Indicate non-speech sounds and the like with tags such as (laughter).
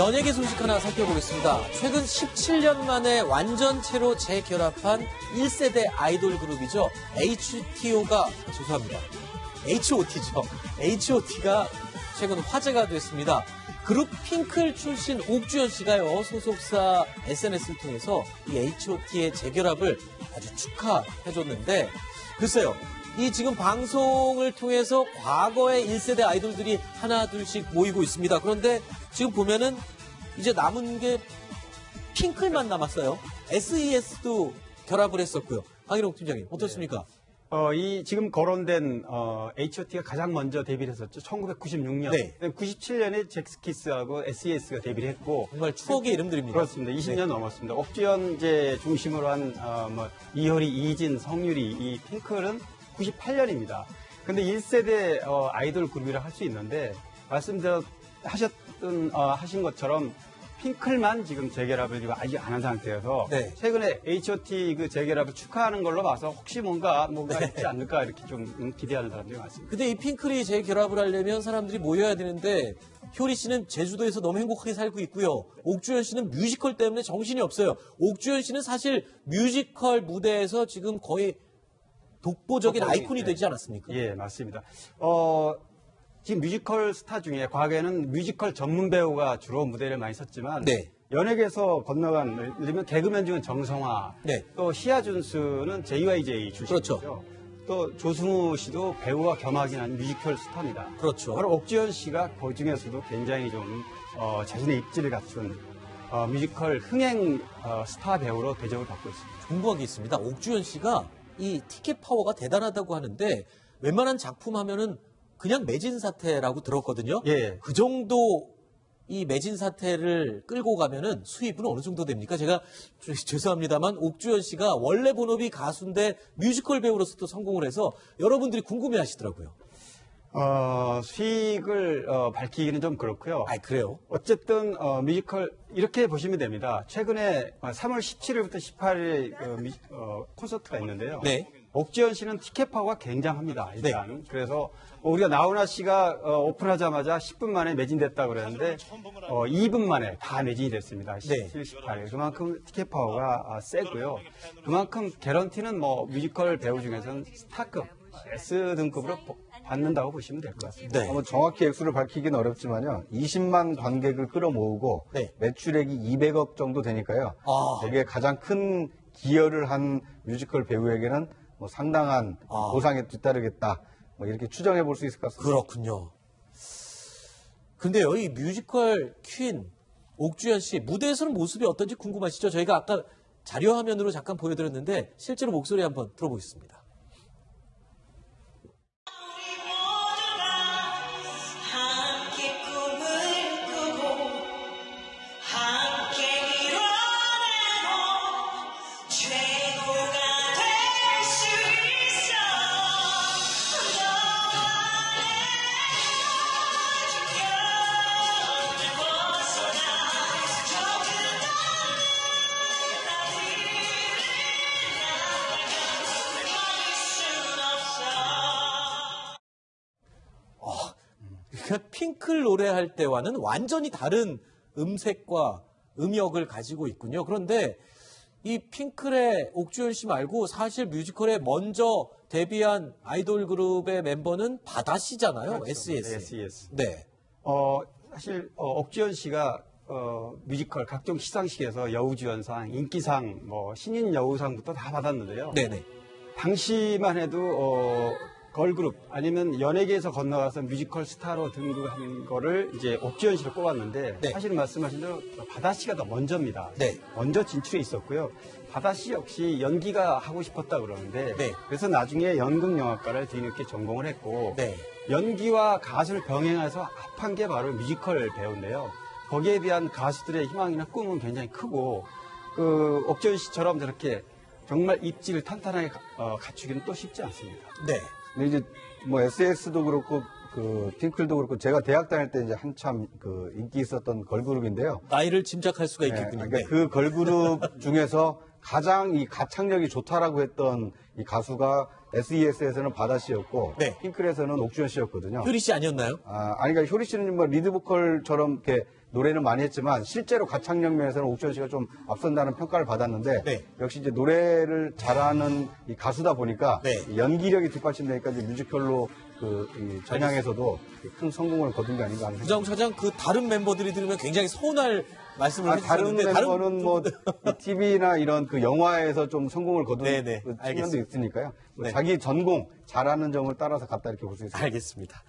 연예계 소식 하나 살펴보겠습니다. 최근 17년 만에 완전체로 재결합한 1세대 아이돌 그룹이죠. HTO가, 죄송합니다. HOT죠. HOT가 최근 화제가 됐습니다. 그룹 핑클 출신 옥주현 씨가요, 소속사 SNS를 통해서 이 HOT의 재결합을 아주 축하해줬는데, 글쎄요, 이 지금 방송을 통해서 과거의 1세대 아이돌들이 하나, 둘씩 모이고 있습니다. 그런데 지금 보면은 이제 남은 게 핑클만 남았어요. SES도 결합을 했었고요. 강희롱 팀장님, 어떻습니까? 어, 이 지금 거론된 어, H.O.T가 가장 먼저 데뷔를 했었죠. 1996년. 네. 97년에 잭스키스하고 SES가 데뷔를 했고 정말 추억의 이름들입니다. 그렇습니다. 20년 넘었습니다. 옥주현 이제 중심으로 한 어, 뭐, 이효리, 이진, 성유리 이 핑클은 98년입니다. 근데 1세대 어, 아이돌 그룹이라 할 수 있는데 말씀하셨던 어, 하신 것처럼 핑클만 지금 재결합을 지금 아직 안 한 상태여서 네. 최근에 H.O.T 그 재결합을 축하하는 걸로 봐서 혹시 뭔가 뭔가 네. 있지 않을까 이렇게 좀 음, 기대하는 사람들이 많습니다. 근데 이 핑클이 재결합을 하려면 사람들이 모여야 되는데 효리 씨는 제주도에서 너무 행복하게 살고 있고요. 옥주현 씨는 뮤지컬 때문에 정신이 없어요. 옥주현 씨는 사실 뮤지컬 무대에서 지금 거의 독보적인 독보적인, 아이콘이 네. 되지 않았습니까? 예, 맞습니다. 어, 지금 뮤지컬 스타 중에 과거에는 뮤지컬 전문 배우가 주로 무대를 많이 섰지만 네. 연예계에서 건너간 예를 들면 개그맨 중에 정성화, 네. 또 시아준수는 JYJ 출신이죠. 그렇죠. 또 조승우 씨도 배우와 겸하긴 한 뮤지컬 스타입니다. 그렇죠. 바로 옥주현 씨가 그 중에서도 굉장히 좀 어, 자신의 입지를 갖춘 어, 뮤지컬 흥행 어, 스타 배우로 대접을 받고 있습니다. 궁금한 게 있습니다. 옥주현 씨가 이 티켓 파워가 대단하다고 하는데 웬만한 작품 하면은 그냥 매진 사태라고 들었거든요. 예. 그 정도 이 매진 사태를 끌고 가면은 수입은 어느 정도 됩니까? 제가 (laughs) 저- 죄송합니다만 옥주현 씨가 원래 본업이 가수인데 뮤지컬 배우로서 도 성공을 해서 여러분들이 궁금해 하시더라고요. 어, 수익을 어, 밝히기는 좀 그렇고요. 아, 그래요? 어쨌든 어, 뮤지컬 이렇게 보시면 됩니다. 최근에 어, 3월 17일부터 18일 어, 콘서트가 있는데요. 네. 옥지연 씨는 티켓 파워가 굉장히,합니다 일단 그래서 뭐 우리가 나훈아 씨가 어, 오픈하자마자 10분 만에 매진됐다 그랬는데 어, 2분 만에 다 매진이 됐습니다. 네. 17, 18일 그만큼 티켓 파워가 아, 세고요. 그만큼 개런티는 뭐 뮤지컬 배우 중에서는 스타급 S 등급으로 보- 받는다고 보시면 될 것 같습니다. 네. 뭐 정확히 액수를 밝히기는 어렵지만요. 20만 관객을 끌어모으고 네. 매출액이 200억 정도 되니까요. 아. 되게 가장 큰 기여를 한 뮤지컬 배우에게는 뭐 상당한 아. 보상에 뒤따르겠다. 뭐 이렇게 추정해 볼 수 있을 것 같습니다. 그렇군요. 근데요, 이 뮤지컬 퀸 옥주현 씨 무대에서는 모습이 어떤지 궁금하시죠? 저희가 아까 자료 화면으로 잠깐 보여드렸는데 실제로 목소리 한번 들어보겠습니다. 핑클 노래할 때와는 완전히 다른 음색과 음역을 가지고 있군요. 그런데 이 핑클의 옥주현 씨 말고 사실 뮤지컬에 먼저 데뷔한 아이돌 그룹의 멤버는 바다 씨잖아요. SES. SES. 네. 어, 사실 어, 옥주현 씨가 어, 뮤지컬 각종 시상식에서 여우주연상, 인기상, 뭐 신인 여우상부터 다 받았는데요. 네네. 당시만 해도 어, 걸그룹 아니면 연예계에서 건너가서 뮤지컬 스타로 등극한 거를 이제 옥주현 씨를 꼽았는데 네. 사실 말씀하신 대로 바다 씨가 더 먼저입니다. 네. 먼저 진출해 있었고요. 바다 씨 역시 연기가 하고 싶었다 그러는데 네. 그래서 나중에 연극 영화과를 뒤늦게 전공을 했고 네. 연기와 가수를 병행해서 합한 게 바로 뮤지컬 배우인데요. 거기에 대한 가수들의 희망이나 꿈은 굉장히 크고 그 옥주현 씨처럼 저렇게 정말 입지를 탄탄하게 가- 어, 갖추기는 또 쉽지 않습니다. 네. 근데 이제 뭐 SX도 그렇고 그 핑클도 그렇고 제가 대학 다닐 때 이제 한참 그 인기 있었던 걸그룹인데요. 나이를 짐작할 수가 네, 있겠군요. 그러니까 네. 그 걸그룹 (laughs) 중에서 가장 이 가창력이 좋다라고 했던 이 가수가 SES에서는 바다 씨였고 네. 핑클에서는 옥주현 씨였거든요. 효리 씨 아니었나요? 아, 아니, 그러니까 효리 씨는 뭐 리드 보컬처럼 이렇게 노래는 많이 했지만 실제로 가창력 면에서는 옥주현 씨가 좀 앞선다는 평가를 받았는데 네. 역시 이제 노래를 잘하는 이 가수다 보니까 네. 이 연기력이 뒷받침되니까 이제 뮤지컬로 그이 전향에서도 큰 성공을 거둔 게 아닌가 하는 부장 차장 그 다른 멤버들이 들으면 굉장히 서운할 말씀을 아, 다른 멤버는 뭐 TV나 이런 그 영화에서 좀 성공을 거둔 네네, 그 측면도 알겠습니다. 있으니까요. 뭐 네. 자기 전공 잘하는 점을 따라서 갔다 이렇게 볼 수 있습니다. 알겠습니다.